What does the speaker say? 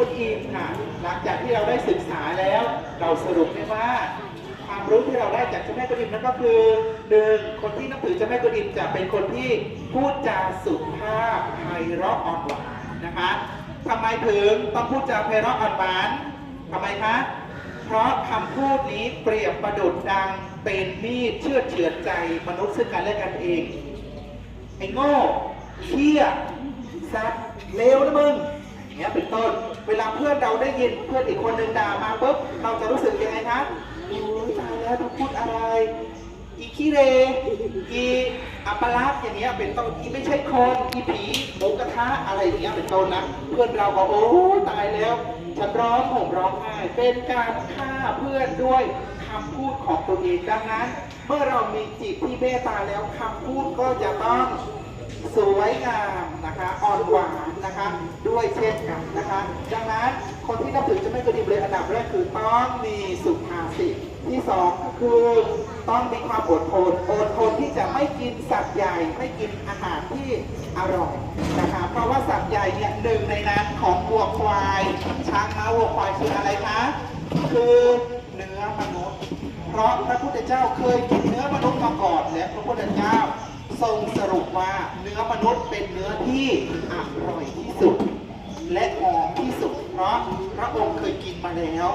กุฎอิมค่ะ หลังจากที่เราได้ศึกษาแล้ว เราสรุปได้ว่า ความรู้ที่เราได้จากเจ้าแม่กุฎอิมนั่นก็คือหนึ่งคนที่นับถือเจ้าแม่กุฎอิมจะเป็นคนที่พูดจาสุภาพไพเราะอ่อนหวานนะคะทำไมถึงต้องพูดจาไพเราะอ่อนหวานทำไมคะเพราะคำพูดนี้เปรียบประดุดดังเป็นมีดเชื่อเฉือนใจมนุษย์ซึ่งกันและกันเองไอ้โง่เชี่ยสัตว์เลวนะมึง อนเราได้ยินเพื่อนอีกคนหนึ่งด่ามาปุ๊บเราจะรู้สึกยังไงคะโอ้ยตายแล้วทุกพูดอะไร อีขี้เรอีอัปลักษณ์อย่างเงี้ยเป็นต้นอีไม่ใช่คนอีผีหมูกระทะอะไรอย่างเงี้ยเป็นต้นนะเพื่อนเราก็โอ้ตายแล้วฉันร้องห่มร้องไห้เป็นการฆ่าเพื่อนด้วยคำพูดของตัวเองดังนั้น เมื่อเรามีจิตที่เมตตาแล้วคำพูดก็จะต้องสวยงามนะคะอ่อนหวา นะคะด้วยเช่นกันนะคะดังนั้นคนที่นับถือจะไม่กระดิบเลยอันดับแรกคือต้องมีสุภาษิตที่สองก็คือต้องมีความอดทนอดทนที่จะไม่กินสัตว์ใหญ่ไม่กินอาหารที่อร่อยนะคะเพราะว่าสัตว์ใหญ่เนี่ยหนึ่งในนั้นของวัวควายช้างม้าวัวควายคืออะไรคะคือเนื้อมนุษย์ เพราะพระพุทธเจ้าเคยกินเนื้อมนุษย์มาก่อนและพระพุทธเจ้า ทรงสรุปว่าเนื้อมนุษย์เป็นเนื้อที่อร่อยที่สุด และหอมที่สุด เพราะพระองค์เคยกินมาแล้ว